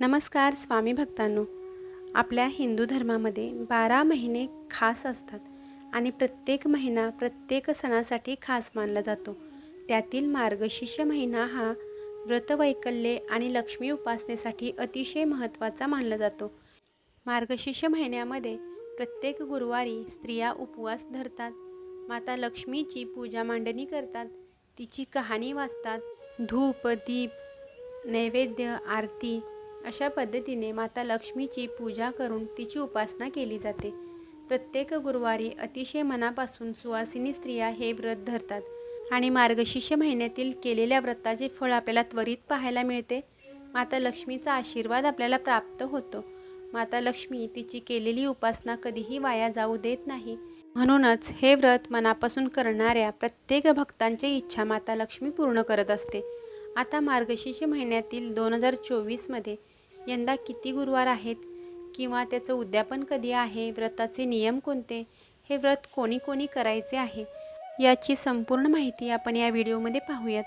नमस्कार स्वामी भक्तांनो. आपल्या हिंदू धर्मामध्ये बारा महिने खास असतात आणि प्रत्येक महिना प्रत्येक सणासाठी खास मानला जातो. त्यातील मार्गशीर्ष महिना हा व्रतवैकल्ये आणि लक्ष्मी उपासनेसाठी अतिशय महत्त्वाचा मानला जातो. मार्गशीर्ष महिन्यामध्ये प्रत्येक गुरुवारी स्त्रिया उपवास धरतात माता लक्ष्मीची पूजा मांडणी करतात तिची कहाणी वाचतात धूप दीप नैवेद्य आरती अशा पद्धतीने माता लक्ष्मीची पूजा करून तिची उपासना केली जाते. प्रत्येक गुरुवारी अतिशय मनापासून सुवासिनी स्त्रिया हे व्रत धरतात आणि मार्गशीर्ष महिन्यातील केलेल्या व्रताचे फळ आपल्याला त्वरित पाहायला मिळते. माता लक्ष्मीचा आशीर्वाद आपल्याला प्राप्त होतो. माता लक्ष्मी तिची केलेली उपासना कधीही वाया जाऊ देत नाही. म्हणूनच हे व्रत मनापासून करणाऱ्या प्रत्येक भक्तांची इच्छा माता लक्ष्मी पूर्ण करत असते. आता मार्गशीर्ष महिन्यातील दोन हजार चोवीसमध्ये यंदा किती गुरुवार आहेत किंवा त्याचं उद्यापन कधी आहे व्रताचे नियम कोणते हे व्रत कोणी कोणी करायचे आहे याची संपूर्ण माहिती आपण या व्हिडिओमध्ये पाहूयात.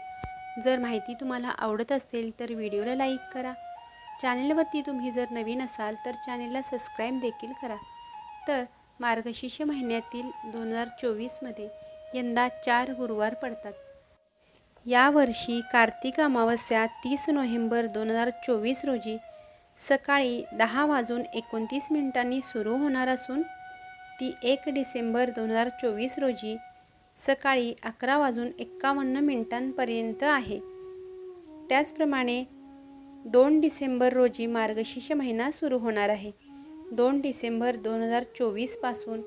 जर माहिती तुम्हाला आवडत असेल तर व्हिडिओला लाईक करा. चॅनेलवरती तुम्ही जर नवीन असाल तर चॅनेलला सबस्क्राईब देखील करा. तर मार्गशीर्ष महिन्यातील दोन हजार चोवीसमध्ये यंदा चार गुरुवार पडतात. यावर्षी कार्तिक अमावस्या तीस नोव्हेंबर दोन हजार चोवीस रोजी सकाळी दहा वाजून एकोणतीस मिनिटांनी सुरू होणार असून ती एक डिसेंबर दोन हजार चोवीस रोजी सकाळी अकरा वाजून एक्कावन्न मिनिटांपर्यंत आहे. त्याचप्रमाणे दोन डिसेंबर रोजी मार्गशीर्ष महिना सुरू होणार आहे. दोन डिसेंबर दोन हजार चोवीसपासून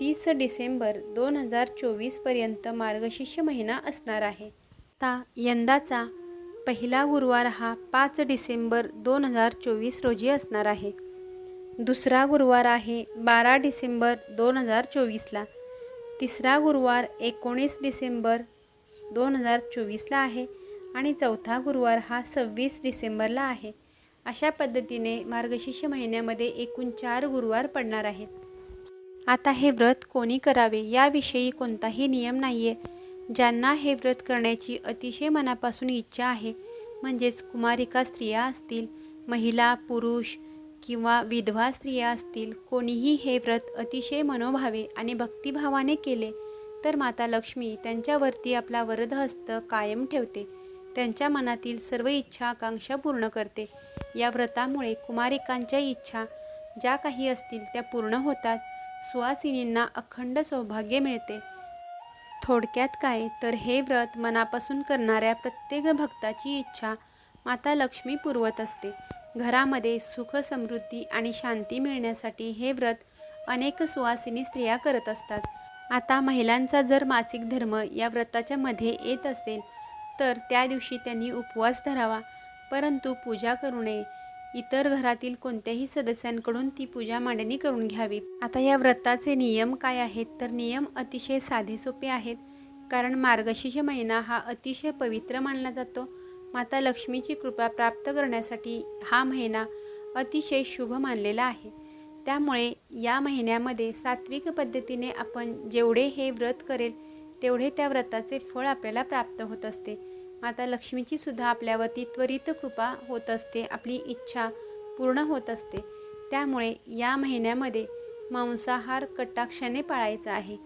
तीस डिसेंबर दोन हजार चोवीसपर्यंत मार्गशीर्ष महिना असणार आहे. आता यंदाचा पहिला गुरुवार हा पाच डिसेंबर दोन हजार चोवीस रोजी असणार आहे. दुसरा गुरुवार आहे बारा डिसेंबर दोन हजार चोवीसला. तिसरा गुरुवार एकोणीस डिसेंबर दोन हजार चोवीसला आहे आणि चौथा गुरुवार हा सव्वीस डिसेंबरला आहे. अशा पद्धतीने मार्गशीर्ष महिन्यामध्ये एकूण चार गुरुवार पडणार आहेत. आता हे व्रत कोणी करावे याविषयी कोणताही नियम नाही आहे ज्यांना हे व्रत करण्याची अतिशय मनापासून इच्छा आहे म्हणजेच कुमारिका स्त्रिया असतील महिला पुरुष किंवा विधवा स्त्रिया असतील कोणीही हे व्रत अतिशय मनोभावे आणि भक्तिभावाने केले तर माता लक्ष्मी त्यांच्यावरती आपला वरदहस्त कायम ठेवते. त्यांच्या मनातील सर्व इच्छा आकांक्षा पूर्ण करते. या व्रतामुळे कुमारिकांच्या इच्छा ज्या काही असतील त्या पूर्ण होतात. सुवासिनींना अखंड सौभाग्य मिळते. थोडक्यात काय? तर हे व्रत मनापासून करणाऱ्या प्रत्येक भक्ताची इच्छा माता लक्ष्मी पुरवत असते. घरामध्ये सुख समृद्धी आणि शांती मिळण्यासाठी हे व्रत अनेक सुवासिनी स्त्रिया करत असतात. आता महिलांचा जर मासिक धर्म या व्रताच्या मध्ये येत असेल तर त्या दिवशी त्यांनी उपवास धरावा. परंतु पूजा करू नये. इतर घरातील कोणत्याही सदस्यांकडून ती पूजा मांडणी करून घ्यावी. आता या व्रताचे नियम काय आहेत? तर नियम अतिशय साधे सोपे आहेत. कारण मार्गशीर्ष महिना हा अतिशय पवित्र मानला जातो. माता लक्ष्मीची कृपा प्राप्त करण्यासाठी हा महिना अतिशय शुभ मानलेला आहे. त्यामुळे या महिन्यामध्ये सात्विक पद्धतीने आपण जेवढे हे व्रत करेल तेवढे त्या व्रताचे फळ आपल्याला प्राप्त होत असते. माता लक्ष्मीची सुद्धा आपल्यावरती त्वरित कृपा होत असते आपली इच्छा पूर्ण होत असते. त्यामुळे या महिन्यामध्ये मांसाहार कटाक्षाने पाळायचा आहे.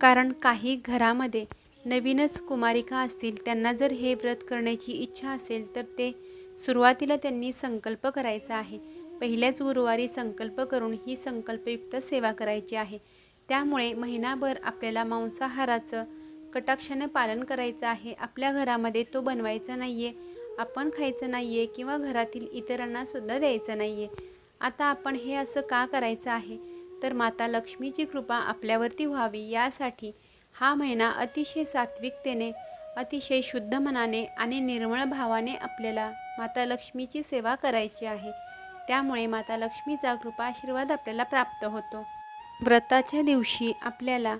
कारण काही घरामध्ये नवीनच कुमारिका असतील त्यांना जर हे व्रत करण्याची इच्छा असेल तर ते सुरुवातीला त्यांनी संकल्प करायचा आहे. पहिल्याच गुरुवारी संकल्प करून ही संकल्पयुक्त सेवा करायची आहे. त्यामुळे महिनाभर आपल्याला मांसाहाराचं कटाक्षाने पालन करायचं आहे. आपल्या घरामध्ये तो बनवायचा नाही आहे आपण खायचं नाही आहे किंवा घरातील इतरांनासुद्धा द्यायचं नाही आहे आता आपण हे असं का करायचं आहे? तर माता लक्ष्मीची कृपा आपल्यावरती व्हावी. यासाठी हा महिना अतिशय सात्विकतेने अतिशय शुद्ध मनाने आणि निर्मळ भावाने आपल्याला माता लक्ष्मीची सेवा करायची आहे. त्यामुळे माता लक्ष्मीचा कृपा आशीर्वाद आपल्याला प्राप्त होतो. व्रताच्या दिवशी आपल्याला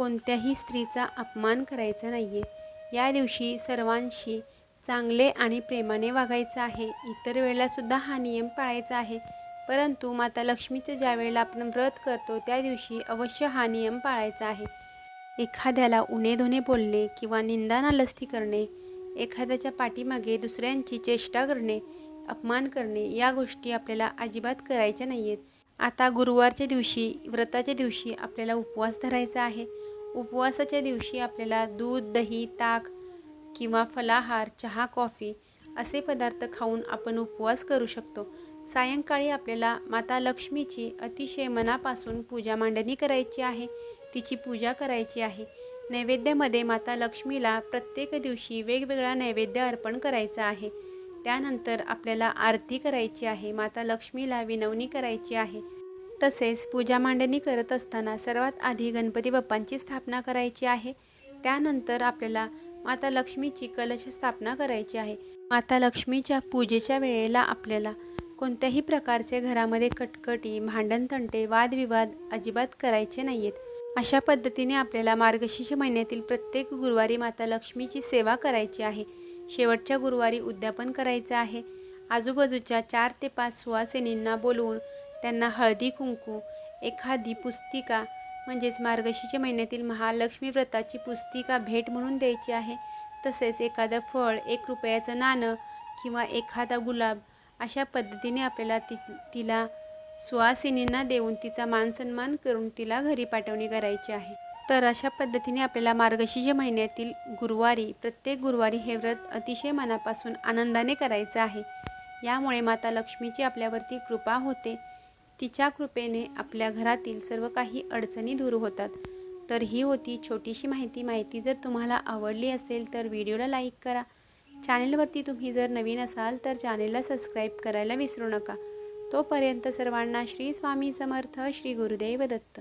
कोणत्याही स्त्रीचा अपमान करायचा नाही आहे या दिवशी सर्वांशी चांगले आणि प्रेमाने वागायचं आहे. इतर वेळेलासुद्धा हा नियम पाळायचा आहे. परंतु माता लक्ष्मीचं ज्या वेळेला आपण व्रत करतो त्या दिवशी अवश्य हा नियम पाळायचा आहे. एखाद्याला उणे धुणे बोलणे किंवा निंदा नालस्ती करणे एखाद्याच्या पाठीमागे दुसऱ्यांची चेष्टा करणे अपमान करणे या गोष्टी आपल्याला अजिबात करायच्या नाही आहेत आता गुरुवारच्या दिवशी व्रताच्या दिवशी आपल्याला उपवास धरायचा आहे. उपवासाच्या दिवशी आपल्याला दूध दही ताक किंवा फलाहार चहा कॉफी असे पदार्थ खाऊन आपण उपवास करू शकतो. सायंकाळी आपल्याला माता लक्ष्मीची अतिशय मनापासून पूजा मांडणी करायची आहे. तिची पूजा करायची आहे. नैवेद्यामध्ये माता लक्ष्मीला प्रत्येक दिवशी वेगवेगळा नैवेद्य अर्पण करायचा आहे. त्यानंतर आपल्याला आरती करायची आहे. माता लक्ष्मीला विनवणी करायची आहे. तसेच पूजा मांडणी करत असताना सर्वात आधी गणपती बाप्पांची स्थापना करायची आहे. त्यानंतर आपल्याला माता लक्ष्मीची कलश स्थापना करायची आहे. माता लक्ष्मीच्या पूजेच्या वेळेला आपल्याला कोणत्याही प्रकारचे घरामध्ये कटकटी भांडणतंटे वादविवाद अजिबात करायचे नाही आहेत अशा पद्धतीने आपल्याला मार्गशीर्ष महिन्यातील प्रत्येक गुरुवारी माता लक्ष्मीची सेवा करायची आहे. शेवटच्या गुरुवारी उद्यापन करायचं आहे. आजूबाजूच्या चार ते पाच सुवासिनींना बोलवून त्यांना हळदी कुंकू एखादी पुस्तिका म्हणजेच मार्गशीच्या महिन्यातील महालक्ष्मी व्रताची पुस्तिका भेट म्हणून द्यायची आहे. तसेच एखादं फळ एक रुपयाचं नाणं किंवा एखादा गुलाब अशा पद्धतीने आपल्याला ति तिला सुवासिनींना देऊन तिचा मानसन्मान करून तिला घरी पाठवणी करायची आहे. तर अशा पद्धतीने आपल्याला मार्गशीर्ष महिन्यातील गुरुवारी प्रत्येक गुरुवारी हे व्रत अतिशय मनापासून आनंदाने करायचं आहे. यामुळे माता लक्ष्मीची आपल्यावरती कृपा होते. तिच्या कृपेने आपल्या घरातील सर्व काही अडचणी दूर होतात. तर ही होती छोटीशी माहिती. माहिती जर तुम्हाला आवडली असेल तर व्हिडिओला लाईक करा. चॅनेलवरती तुम्ही जर नवीन असाल तर चॅनेलला सबस्क्राईब करायला विसरू नका. तोपर्यंत सर्वांना श्री स्वामी समर्थ श्री गुरुदेव दत्त.